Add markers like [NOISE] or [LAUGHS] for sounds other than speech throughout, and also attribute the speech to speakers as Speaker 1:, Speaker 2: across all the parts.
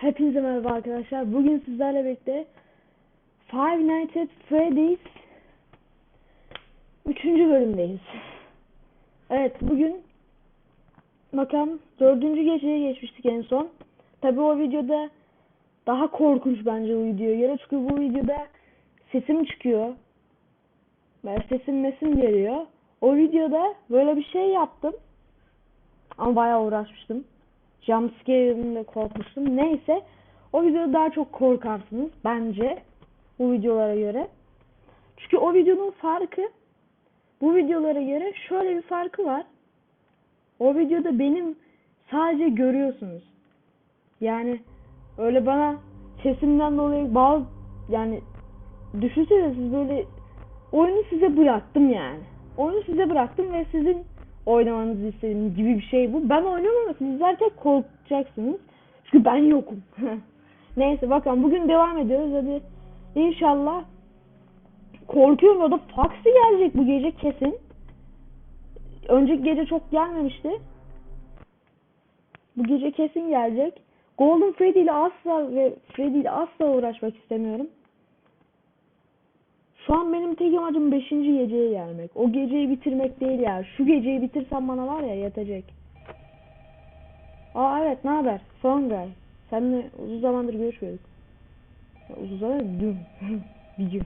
Speaker 1: Hepinize merhaba arkadaşlar. Bugün sizlerle birlikte Five Nights at Freddy's 3. bölümdeyiz. Evet bugün bakalım 4. geceye geçmiştik en son. Tabi o videoda daha korkunç bence o videoya göre. Çünkü bu videoda sesim çıkıyor. Ben sesim mesim geliyor. O videoda böyle bir şey yaptım. Ama bayağı uğraşmıştım. Jumpscare'den de korkmuştum. Neyse. O videoda daha çok korkarsınız. Bence. Bu videolara göre. Çünkü o videonun farkı bu videolara göre şöyle bir farkı var. O videoda benim sadece görüyorsunuz. Yani öyle bana sesimden dolayı bazı yani düşünsene siz böyle oyunu size bıraktım yani. Oyunu size bıraktım ve sizin oynamanızı istediğim gibi bir şey bu. Ben oynamam siz izlerken korkacaksınız. Çünkü ben yokum. [LAUGHS] Neyse bakalım bugün devam ediyoruz. Hadi inşallah korkuyorum o da Foxy gelecek bu gece kesin. Önceki gece çok gelmemişti. Bu gece kesin gelecek. Golden Freddy ile asla ve Freddy ile asla uğraşmak istemiyorum. Şu an benim tek amacım 5. geceye gelmek. O geceyi bitirmek değil ya. Şu geceyi bitirsem bana var ya yetecek. Aa evet ne haber? Son guy. Seninle uzun zamandır görüşmüyorduk. Ya, uzun zaman dün. [LAUGHS] bir gün.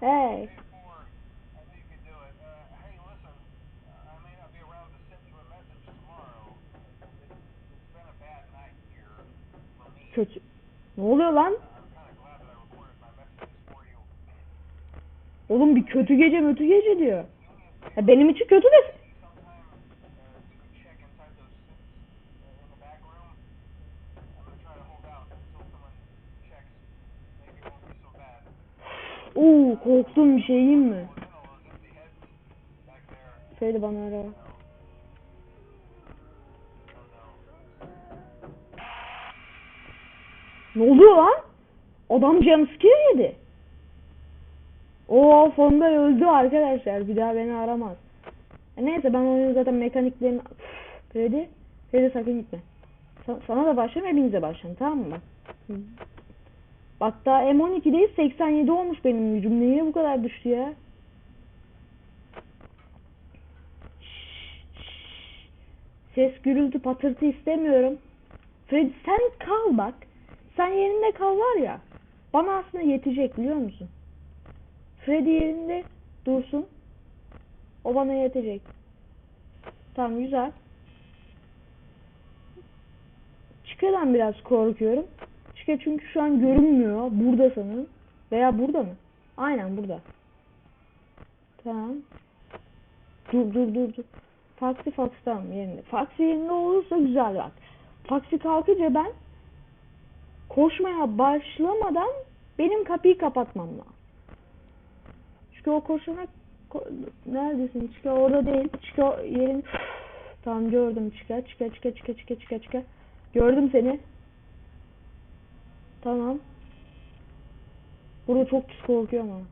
Speaker 2: Hey.
Speaker 1: Ne oluyor lan? Oğlum bir kötü gece mötü gece diyor. Ya benim için kötü de.
Speaker 2: Sometime uh, you could check inside those suits
Speaker 1: Ne oluyor lan? Adam jumpscare yedi. Oo fonda öldü arkadaşlar. Bir daha beni aramaz. E neyse ben oyunu zaten mekaniklerini... Freddy, Freddy sakın gitme. Sa- sana da başlayayım hepinize başlayın tamam mı? Bak daha M12'deyiz 87 olmuş benim gücüm. Niye bu kadar düştü ya? Ses gürültü patırtı istemiyorum. Freddy sen kal bak. Sen yerinde kal var ya. Bana aslında yetecek biliyor musun? Freddy yerinde dursun. O bana yetecek. Tamam güzel. Çıkadan biraz korkuyorum. Çıka çünkü şu an görünmüyor. Burada sanırım. Veya burada mı? Aynen burada. Tamam. Dur dur dur dur. Foxy Fox tamam yerinde. Foxy yerinde olursa güzel bak. Foxy kalkınca ben koşmaya başlamadan benim kapıyı kapatmam lazım. Çünkü o koşana ko- neredesin? Çıka orada değil. Çıka yerin [SIGHS] tamam gördüm çıka çıka çıka çıka çıka çıka çıka. Gördüm seni. Tamam. Burada çok pis korkuyorum ama.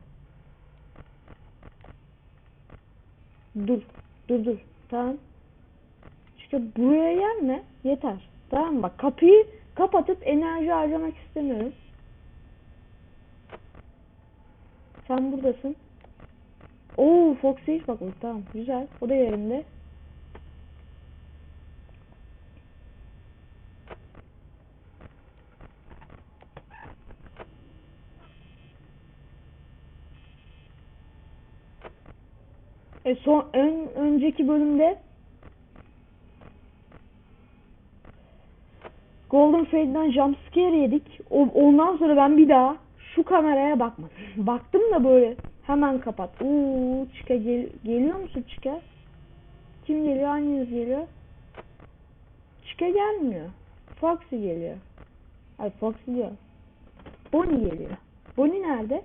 Speaker 1: Dur. Dur dur. Tamam. İşte buraya gelme. Yeter. Tamam? Bak kapıyı kapatıp enerji harcamak istemiyorum. Sen buradasın. Oo Foxy bak bak, tamam güzel. O da yerinde. E son ön, önceki bölümde Golden Freddy'den jumpscare yedik. O, ondan sonra ben bir daha şu kameraya bakmadım. [LAUGHS] Baktım da böyle hemen kapat. Uuu Chica gel geliyor musun Chica? Kim geliyor? Hanginiz geliyor? Chica gelmiyor. Foxy geliyor. Ay Foxy diyor. Bonnie geliyor. Bonnie nerede?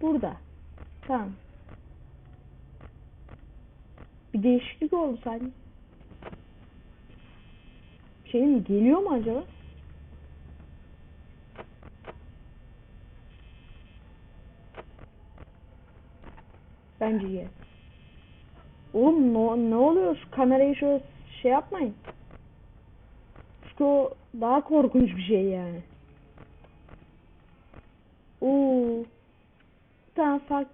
Speaker 1: Burada. Tamam. Bir değişiklik oldu sanki. Şeyin geliyor mu acaba? Bence ye. Oğlum ne, ne oluyor? Şu kamerayı şöyle şey yapmayın. Çünkü o daha korkunç bir şey yani. Oo. Tamam fark.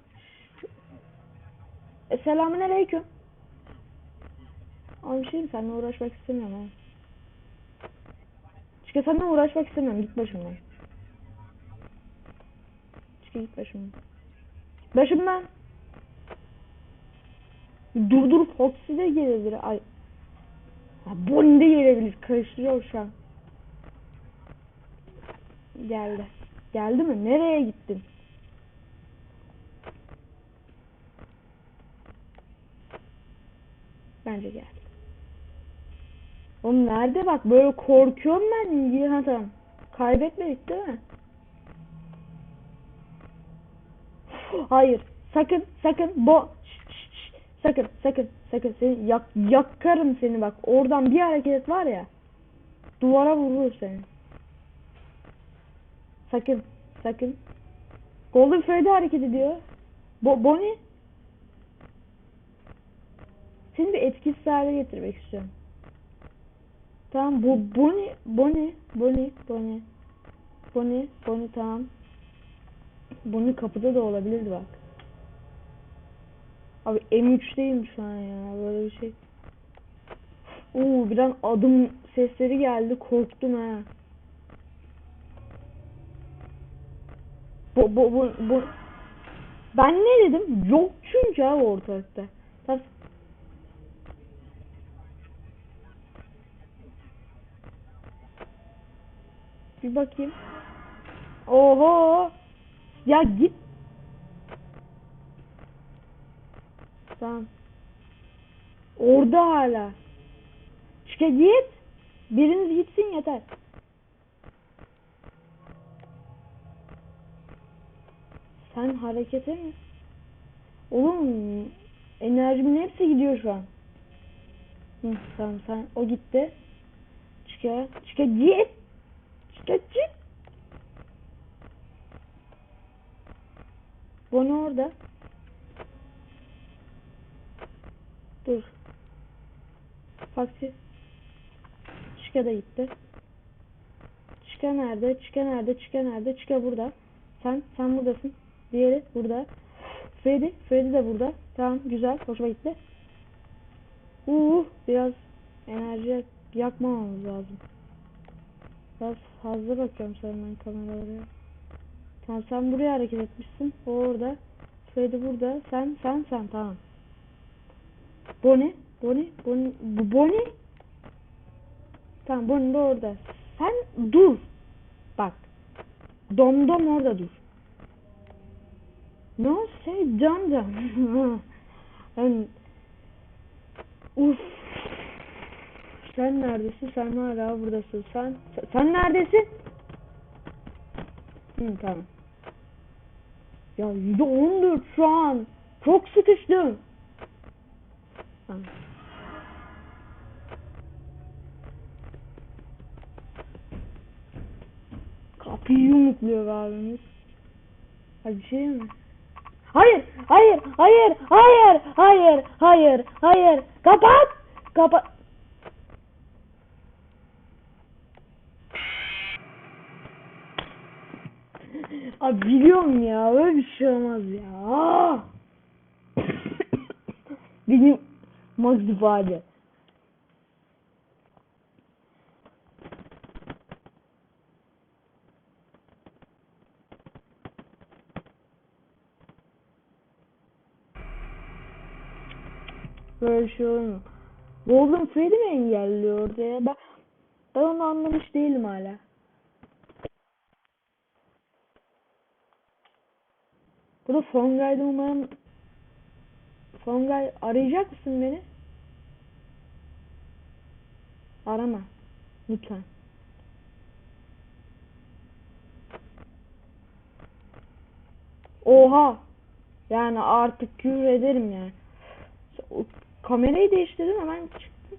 Speaker 1: E, selamun aleyküm. Abi bir şey mi? Seninle uğraşmak istemiyorum ha. Çünkü seninle uğraşmak istemiyorum. Git başımdan. Çünkü git başımdan. Başımdan. Dur dur Foxy de gelebilir. Ay. Bonnie de gelebilir. Karıştırıyor şu an. Geldi. Geldi mi? Nereye gittin? Bence geldi. Oğlum nerede bak böyle korkuyorum ben. Ha tamam. Kaybetmedik değil mi? Hayır. Sakın sakın bo. Sakın sakın sakın seni yak yakarım seni bak. Oradan bir hareket var ya. Duvara vurur seni. Sakın sakın. Golden Freddy hareket ediyor. Bo Bonnie seni bir etkisiz hale getirmek istiyorum. Tamam bu Bonnie Bonnie Bonnie Bonnie Bonnie Bonnie tamam. Bonnie kapıda da olabilirdi bak. Abi M3'teyim şu an ya böyle bir şey. Oo bir an adım sesleri geldi korktum ha. Bu bu bu bu ben ne dedim? Yok çünkü abi ortalıkta. Tamam. Bir bakayım. Oho. Ya git. Tamam. Orada hala. Çıka git. Biriniz gitsin yeter. Sen harekete mi? Oğlum enerjimin hepsi gidiyor şu an. Hı, tamam sen o gitti. Çıka çıka git. Çıka git. Bunu orada. Dur. Faksi. Çıka da gitti. Çıka nerede? Çıka nerede? Çıka nerede? Çıka burada. Sen, sen buradasın. Diğeri burada. Freddy, Freddy de burada. Tamam, güzel. Hoşuma gitti. Uh, biraz enerji yakmamamız lazım. Biraz fazla bakıyorum senden kameralara. Tamam sen buraya hareket etmişsin. O orada. Freddy burada. Sen, sen, sen. Tamam. Bonnie, Bonnie, Bonnie, bu Bonnie. Tamam, Bonnie de orada. Sen dur. Bak. Domdom orada dur. No say dom dom. ben... Uf. Sen neredesin? Sen hala buradasın. Sen, sen, sen neredesin? Hı, tamam. Ya %14 şu an. Çok sıkıştım. Yumrukluyor abimiz. Ha bir şey mi? Hayır, hayır, hayır, hayır, hayır, hayır, hayır. Kapat, kapat. [LAUGHS] Abi biliyorum ya, öyle bir şey olmaz ya. Benim max ifade. Bir şey? Golden Freddy mi engelliyor ya? Ben, ben onu anlamış değilim hala. Burada Fongay'da umarım Fongay arayacak mısın beni? Arama. Lütfen. Oha. Yani artık küfür ederim yani. Kamerayı değiştirdim hemen çıktım.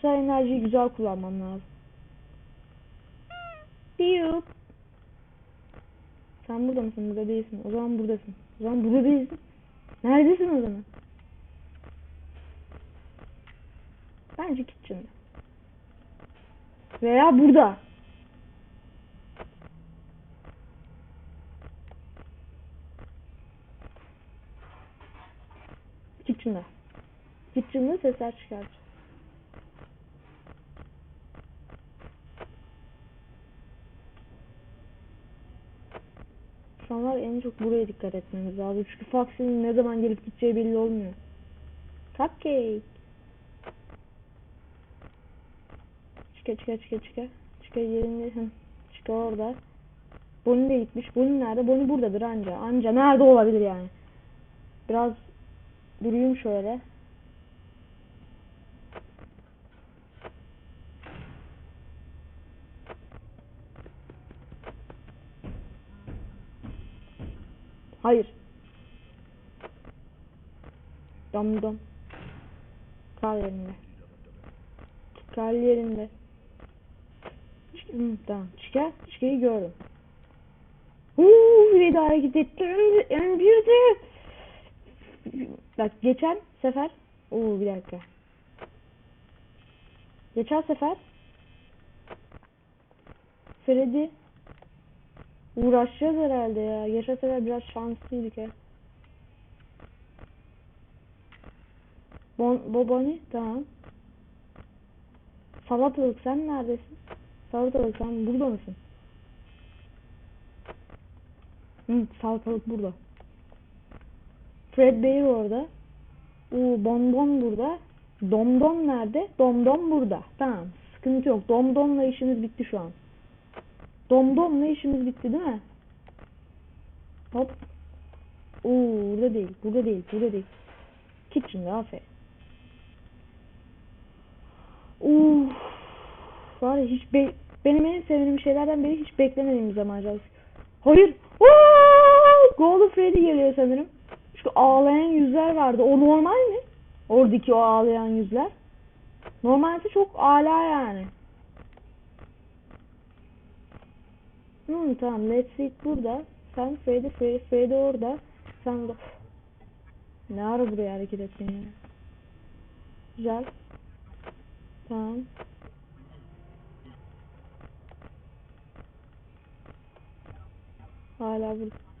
Speaker 1: Şu enerjiyi güzel kullanmam lazım. Biyup. Sen burada mısın? Burada değilsin. O zaman buradasın. O zaman burada değilsin. Neredesin o zaman? Bence kitchen'da. Veya burada. Kitchen'da. Kitchen'da sesler çıkar. Şu an var ya, en çok buraya dikkat etmemiz lazım. Çünkü Foxy'nin ne zaman gelip gideceği belli olmuyor. Cupcake. Çıka çıka çıka çıka. Çıka yerinde. Hı. Çıka orada. Bonnie de gitmiş. Bonnie nerede? Bonnie buradadır anca. Anca nerede olabilir yani? Biraz durayım şöyle. Hayır. Dom. Kal yerinde. Kal yerinde. Tamam. Çıkar. Çıkayı gördüm. Uuu bir daha hareket etti. En bir de. Bak geçen sefer. Oo bir dakika. Geçen sefer. Freddy Uğraşacağız herhalde ya. Geçen sefer biraz şanslıydık ya. Bon, Boboni tamam. Salatalık sen neredesin? Salatalık sen burada mısın? Hı, salatalık burada. Fred Bear orada. Oo, Bonbon burada. Domdom nerede? Domdom burada. Tamam. Sıkıntı yok. Domdomla işimiz bitti şu an. Domdomla işimiz bitti değil mi? Hop. Oo, burada değil. Burada değil. Burada değil. Kitchen'da aferin. Uf. Var ya hiç be benim en sevdiğim şeylerden biri hiç beklemediğim zaman. Hayır. Oo! Golden Freddy geliyor sanırım. Çünkü ağlayan yüzler vardı. O normal mi? Oradaki o ağlayan yüzler. Normalde çok ala yani. Hmm, tamam. Let's it burada. Sen Freddy, Freddy, Freddy orada. Sen burada. Ne ara buraya hareket ettin ya? Güzel. Tamam. Hala burada.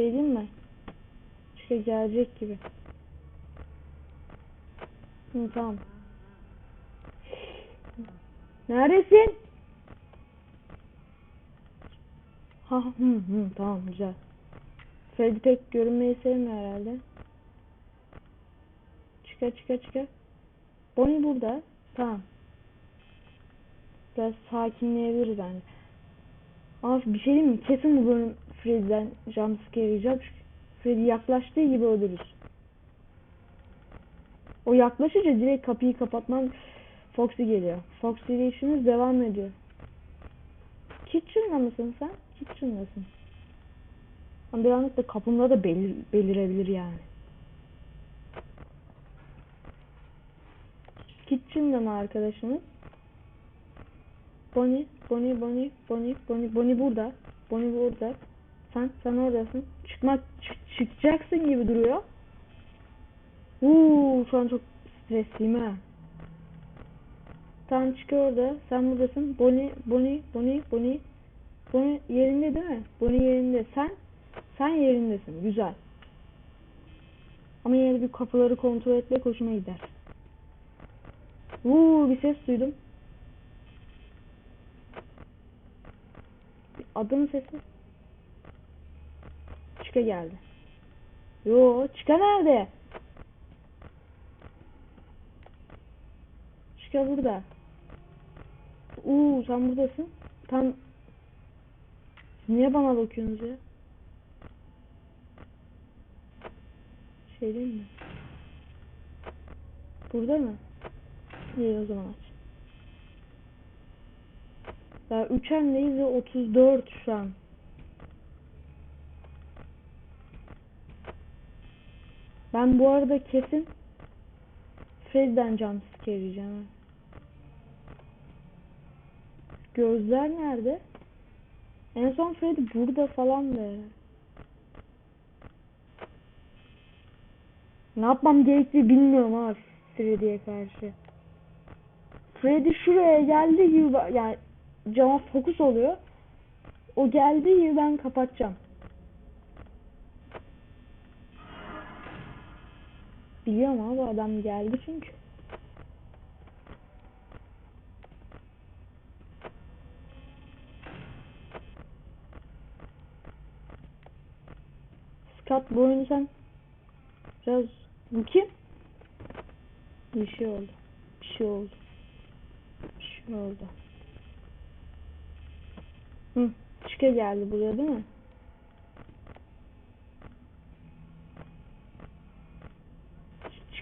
Speaker 1: Şey diyeyim mi? Şey gelecek gibi. Hı, tamam. Neredesin? Ha hı hı tamam güzel. Freddy pek görünmeyi sevmiyor herhalde. Çıkar çıkar çıkar. Bonnie burada. Tamam. Biraz sakinleyebiliriz bence. Ama bir şey diyeyim mi? Kesin bu bölüm Freddy'den jumpscare yiyeceğim. Freddy yaklaştığı gibi öldürür. O yaklaşınca direkt kapıyı kapatman Foxy geliyor. Foxy ile işimiz devam ediyor. Kitchen'da mısın sen? Kitchen'dasın. Ama birazcık da kapımda da belir, belirebilir yani. Kitchen'da mı arkadaşımız? Bonnie, Bonnie, Bonnie, Bonnie, Bonnie, Bonnie burada. Bonnie burada. Sen, sen oradasın. Çıkmak, çık- çıkacaksın gibi duruyor. Uuu, şu an çok stresliyim ha. Tamam çık orada. Sen buradasın. Bonnie, Bonnie, Bonnie, Bonnie. Bonnie yerinde değil mi? Bonnie yerinde. Sen, sen yerindesin. Güzel. Ama yine bir kapıları kontrol etmek hoşuma gider. Uuu bir ses duydum. Bir adım sesi. Çıka geldi. Yo çıka nerede? Çıka burada. Uuu sen buradasın. Tam niye bana bakıyorsunuz ya? Şey değil mi? Burada mı? İyi o zaman aç. Ya üçendeyiz ve 34 şu an. Ben bu arada kesin Freddy'den jumpscare yiyeceğim. Gözler nerede? En son Freddy burada falan be. Ne yapmam gerektiği bilmiyorum ha Freddy'ye karşı. Freddy şuraya geldi gibi yani cama fokus oluyor. O geldiği gibi ben kapatacağım. Biliyorum abi adam geldi çünkü. Scott bu oyunu sen biraz bu kim? Bir şey oldu. Bir şey oldu. Bir şey oldu. Hı, Çıka geldi buraya değil mi?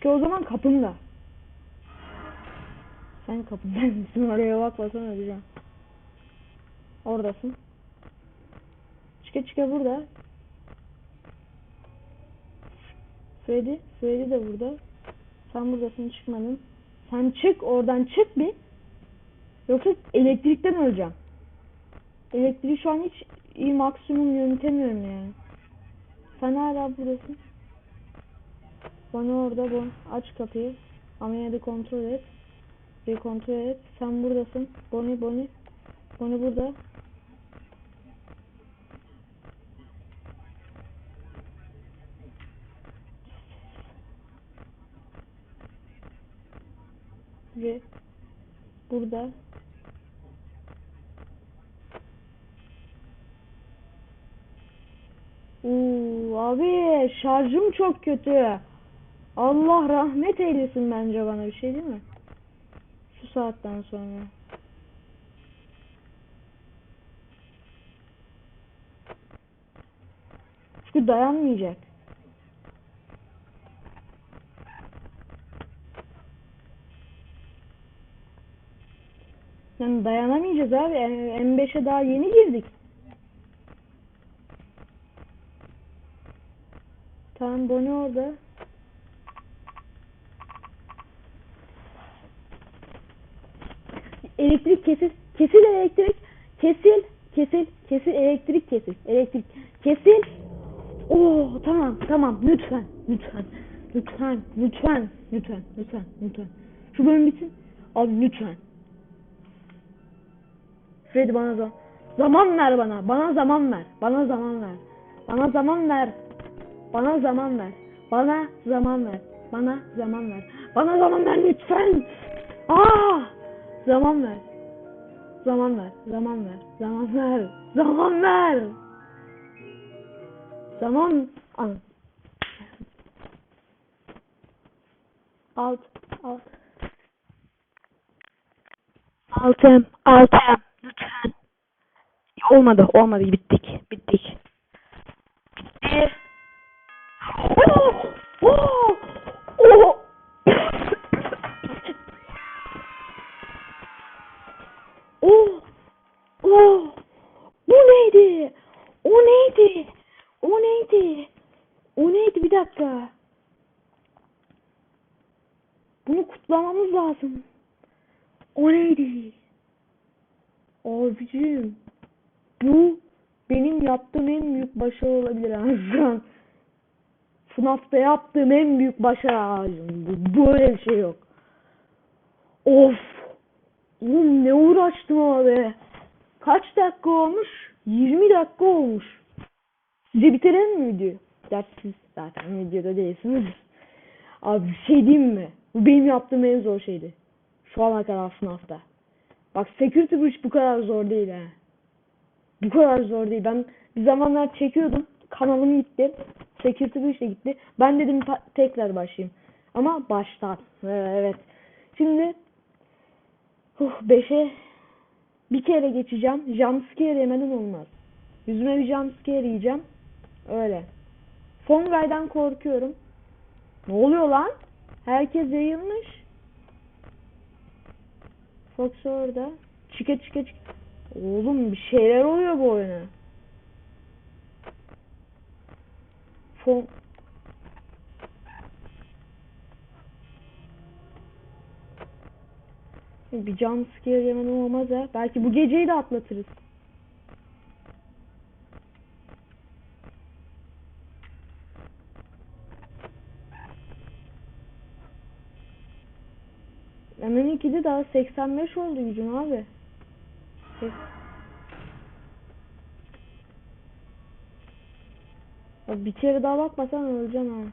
Speaker 1: Çıka o zaman kapımda. Sen kapımda mısın? Oraya [LAUGHS] bakmasan öleceğim. Oradasın. Çıka çıka burada. Freddy, Freddy de burada. Sen buradasın çıkmadın. Sen çık oradan çık bir. Yoksa elektrikten öleceğim. Elektriği şu an hiç iyi maksimum yönetemiyorum yani. Sen hala buradasın. Bana orada bu. Aç kapıyı. De kontrol et. Bir kontrol et. Sen buradasın. Bonnie Bonnie. Bonnie burada. Ve burada Uuu abi şarjım çok kötü. Allah rahmet eylesin bence bana bir şey değil mi? Şu saatten sonra. Çünkü dayanmayacak. Yani dayanamayacağız abi. M5'e daha yeni girdik. Tamam Bonnie orada. Elektrik kesil. Kesil elektrik. Kesil. Kesil. Kesil elektrik kesil. Elektrik. Kesil. Oo tamam tamam lütfen lütfen lütfen lütfen lütfen lütfen lütfen. Şu bölüm bitsin. Abi lütfen. Freddy bana zaman zaman ver bana. Bana zaman ver. Bana zaman ver. Bana zaman ver. Bana zaman ver. Bana zaman ver. Bana zaman ver. Bana zaman ver lütfen. Aa! Zaman ver. Zaman ver. Zaman ver. Zaman ver. Zaman ver. Zaman al. Alt. Alt. Altım. Altım. Lütfen. Olmadı. Olmadı. Bittik. Bittik. Bitti. Oh! Oh! Oh! Oh! Bu neydi? O neydi? O neydi? O neydi? Bir dakika. Bunu kutlamamız lazım. O neydi? Abicim. Bu benim yaptığım en büyük başarı olabilir an. FNAF'ta yaptığım en büyük başarı ağacım. Böyle bir şey yok. Of. Oğlum ne uğraştım be. Kaç dakika olmuş? 20 dakika olmuş. Size bitirelim mi videoyu? Gerçi siz zaten videoda değilsiniz. Abi bir şey diyeyim mi? Bu benim yaptığım en zor şeydi. Şu ana kadar FNAF'ta. Bak Security Breach bu kadar zor değil ha. Bu kadar zor değil. Ben bir zamanlar çekiyordum. Kanalım gitti. Security Breach de gitti. Ben dedim tekrar başlayayım. Ama baştan. Evet. Şimdi 5'e bir kere geçeceğim. Jumpscare yemeden olmaz. Yüzüme bir jumpscare yiyeceğim. Öyle. Fongay'dan korkuyorum. Ne oluyor lan? Herkes yayılmış. Fox orada. Çıka çıka çıka. Oğlum bir şeyler oluyor bu oyuna. Fon... Bir jump scare yemeden olmaz ha. Belki bu geceyi de atlatırız. Hemen 2'de daha 85 oldu gücüm abi. Bir kere daha bakmasan öleceğim ha.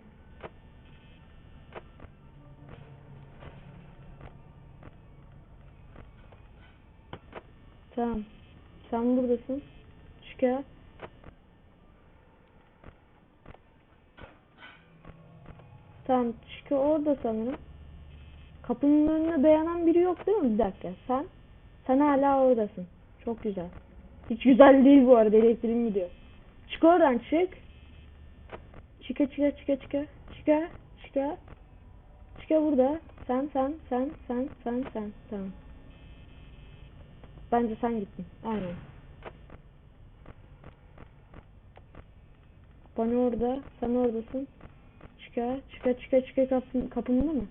Speaker 1: Sen buradasın. Çıkar. Tamam çıkar orada sanırım. Kapının önüne dayanan biri yok değil mi? Bir dakika. Sen sen hala oradasın. Çok güzel. Hiç güzel değil bu arada elektriğim gidiyor. Çık oradan çık. Çıka çıka çıka çıka. Çıka çıka. Çıka burada. Sen sen sen sen sen sen. Tamam. Bence sen gittin. Aynen. Bana orada. Sen oradasın. Çıka çıka çıka çıka kapın, kapında mı?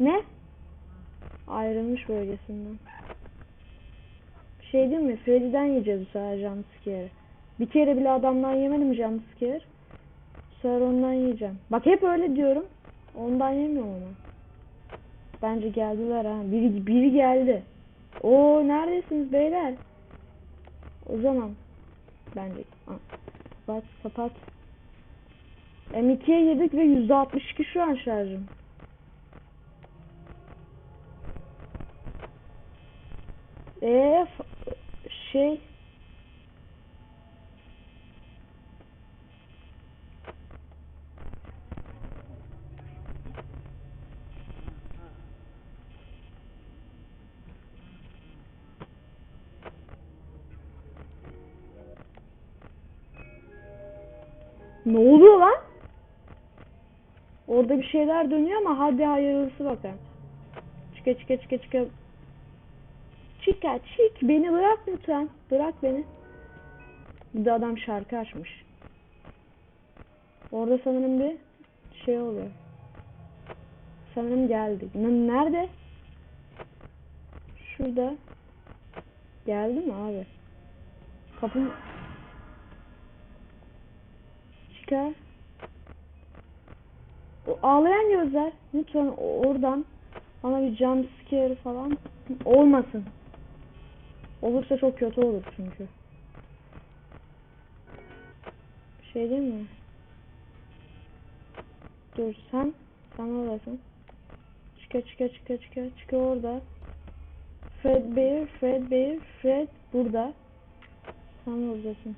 Speaker 1: Ne? Ayrılmış bölgesinden. Bir şey değil mi? Freddy'den yiyeceğiz bu sefer jumpscare'ı. Bir kere bile adamdan yemedim jumpscare. Bu sefer ondan yiyeceğim. Bak hep öyle diyorum. Ondan yemiyorum ama. Bence geldiler ha. Biri, biri geldi. Oo neredesiniz beyler? O zaman bence kapat kapat. M2'ye yedik ve %62 şu an şarjım. Eee şey Ne oluyor lan? Orada bir şeyler dönüyor ama hadi hayırlısı bakalım. Çıka çıka çıka çıka. Çıka çık beni bırak lütfen. Bırak beni. Bir de adam şarkı açmış. Orada sanırım bir şey oluyor. Sanırım geldi. N- Nerede? Şurada. Geldi mi abi? Kapım çıkar. O ağlayan gözler. Lütfen oradan bana bir jump scare falan olmasın. Olursa çok kötü olur çünkü. Bir şey değil mi? Dur sen. Sen oradasın. Çıka çıka çıka çıka çıka orada. Fred Bear, Fred Bear, Fred burada. Sen oradasın.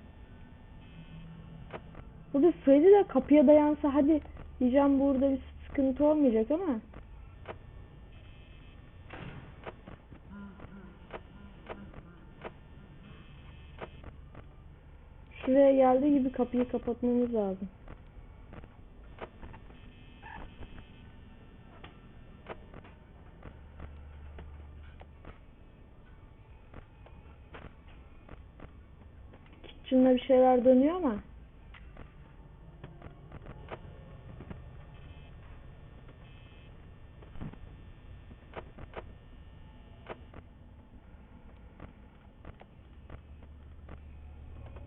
Speaker 1: Burada Freddy de kapıya dayansa hadi diyeceğim burada bir sıkıntı olmayacak ama. Şuraya geldiği gibi kapıyı kapatmamız lazım. Kitchen'da bir şeyler dönüyor ama.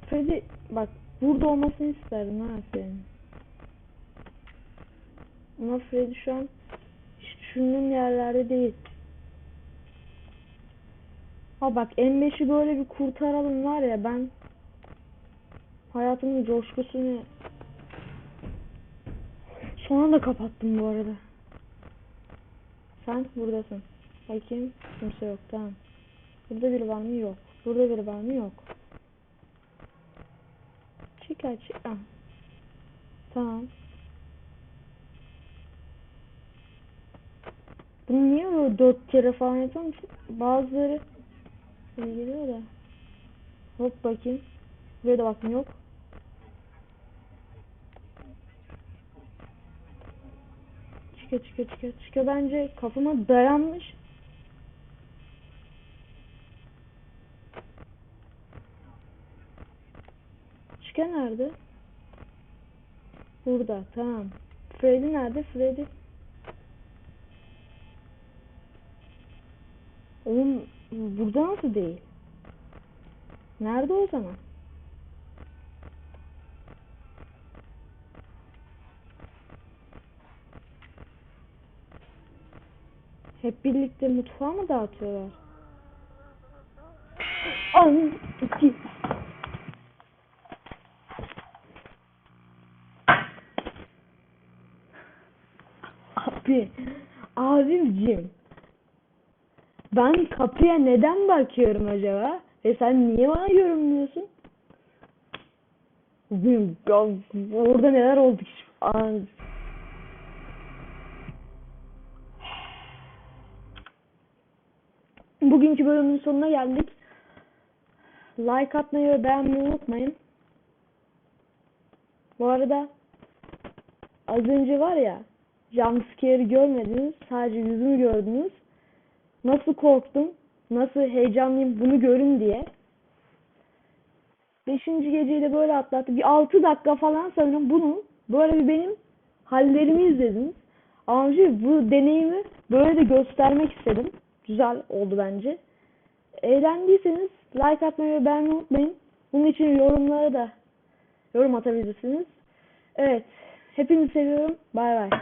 Speaker 1: Freddy bak burada olmasını isterdim ha senin. Ama Freddy şu an hiç düşündüğüm yerlerde değil. Ha bak M5'i böyle bir kurtaralım var ya ben hayatımın coşkusunu sonra da kapattım bu arada. Sen buradasın. Bakayım kimse yok tamam. Burada biri var mı? Yok. Burada biri var mı? Yok. Çıkar çıkar. Tamam. Bunu niye böyle dört kere falan yapıyorum ki? Bazıları iyi geliyor da. Hop bakayım. Buraya da bakın yok. Çıka çıka çıka çıka bence kafama dayanmış. Başka nerede? Burada tamam. Freddy nerede? Freddy. Oğlum burada nasıl değil? Nerede o zaman? Hep birlikte mutfağı mı dağıtıyorlar? An iki. Abi, abimcim. Ben kapıya neden bakıyorum acaba? Ve sen niye bana yorumluyorsun? Ya, orada neler oldu ki? Bugünkü bölümün sonuna geldik. Like atmayı ve beğenmeyi unutmayın. Bu arada az önce var ya jumpscare'ı görmediniz. Sadece yüzümü gördünüz. Nasıl korktum, nasıl heyecanlıyım bunu görün diye. Beşinci geceyi de böyle atlattı. Bir altı dakika falan sanırım bunu böyle bir benim hallerimi izlediniz. Şey, bu deneyimi böyle de göstermek istedim. Güzel oldu bence. Eğlendiyseniz like atmayı ve beğenmeyi unutmayın. Bunun için yorumlara da yorum atabilirsiniz. Evet. Hepinizi seviyorum. Bay bay.